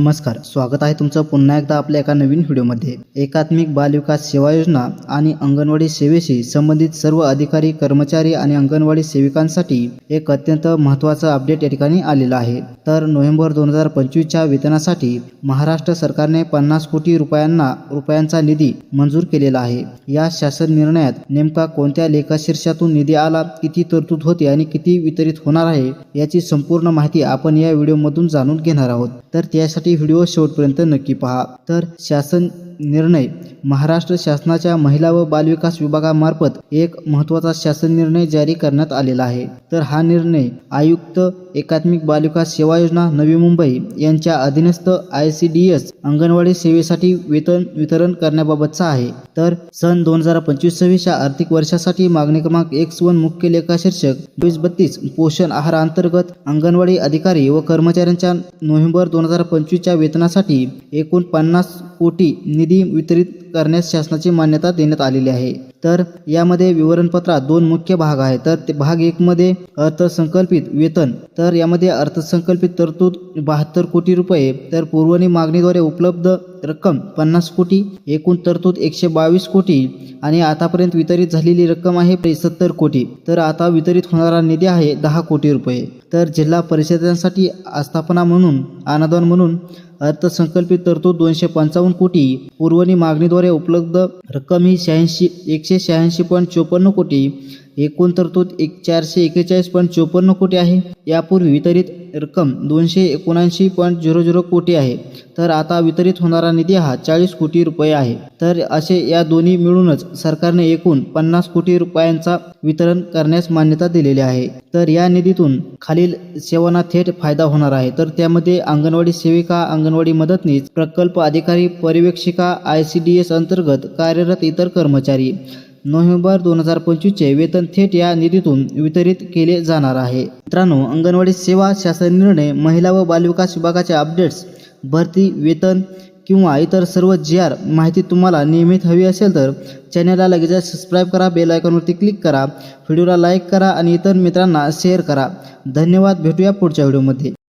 नमस्कार स्वागत आहे तुमचं पुन्हा एकदा आपल्या एका नवीन व्हिडिओमध्ये. एकात्मिक बालविकास सेवा योजना आणि अंगणवाडी सेवेशी संबंधित सर्व अधिकारी कर्मचारी आणि अंगणवाडी सेविकांसाठी एक अत्यंत महत्त्वाचा अपडेट या ठिकाणी आलेला आहे. तर नोव्हेंबर दोन हजार पंचवीसच्या वेतनासाठी महाराष्ट्र सरकारने पन्नास कोटी रुपयांना रुपयांचा निधी मंजूर केलेला आहे. या शासन निर्णयात नेमका कोणत्या लेखाशीर्षातून निधी आला किती तरतूद होते आणि किती वितरित होणार आहे याची संपूर्ण माहिती आपण या व्हिडिओमधून जाणून घेणार आहोत. तर त्यासाठी व्हिडिओ शेवटपर्यंत नक्की पहा. तर शासन निर्णय. महाराष्ट्र शासनाच्या महिला व बालविकास विभागामार्फत एक महत्त्वाचा शासन निर्णय जारी करण्यात आलेला आहे. तर हा निर्णय आयुक्त एकात्मिक बालविकास सेवा योजना नवी मुंबई यांच्या अधीनस्थ I C D S anganwadi सेवेसाठी वेतन वितरण करण्याबाबतचा आहे. तर सन दोन हजार पंचवीस सव्वीसच्या आर्थिक वर्षासाठी मागणी क्रमांक एक वन मुख्य लेखा शीर्षक वीस बत्तीस पोषण आहार अंतर्गत अंगणवाडी अधिकारी व कर्मचाऱ्यांच्या नोव्हेंबर दोन हजार पंचवीसच्या वेतनासाठी एकूण पन्नास कोटी निधी निधी वितरित करण्यास शासनाची मान्यता देण्यात आलेली आहे. तर यामध्ये विवरणपत्रात दोन मुख्य भाग आहेत. तर ते भाग एकमध्ये अर्थसंकल्पित वेतन तर यामध्ये अर्थसंकल्पित तरतूद बहात्तर कोटी रुपये तर पूर्वनी मागणीद्वारे उपलब्ध रक्कम पन्नास कोटी एकूण तरतूद एकशे बावीस कोटी आणि आतापर्यंत वितरित झालेली रक्कम आहे सत्तर कोटी. तर आता वितरित होणारा निधी आहे दहा कोटी रुपये. तर जिल्हा परिषदांसाठी आस्थापना म्हणून अनादान म्हणून अर्थसंकल्पित तरतूद दोनशे पंचावन्न कोटी पुरवणी मागणीद्वारे उपलब्ध रक्कम ही शहाऐंशी एकशे शहाऐंशी पॉईंट चोपन्न कोटी. एकूण तरतूद एक चारशे एकेचाळीस पॉईंट चोपन्न कोटी आहे. यापूर्वी वितरित रक्कम दोनशे एकोणऐंशी पॉईंट झिरो झिरो कोटी आहे. तर आता वितरित होणारा निधी हा चाळीस कोटी रुपये आहे. तर असे या दोन्ही मिळूनच सरकारने एकूण पन्नास कोटी रुपयांचा वितरण करण्यास मान्यता दिलेली आहे. तर या निधीतून खालील सेवांना थेट फायदा होणार आहे. तर त्यामध्ये अंगणवाडी सेविका अंगणवाडी मदतनीस प्रकल्प अधिकारी पर्यवेक्षिका आय सी डी एस अंतर्गत कार्यरत इतर कर्मचारी नोव्हेंबर दोन हजार पंचवीसचे वेतन थेट या निधीतून वितरित केले जाणार आहे. मित्रांनो अंगणवाडी सेवा शासन निर्णय महिला व बालविकास विभागाचे अपडेट्स भरती वेतन किंवा इतर सर्व जी आर माहिती तुम्हाला नियमित हवी असेल तर चॅनलला लगेच सबस्क्राईब करा बेल आयकॉनवरती क्लिक करा व्हिडिओला लाईक करा आणि इतर मित्रांना शेअर करा. धन्यवाद भेटूया पुढच्या व्हिडिओमध्ये.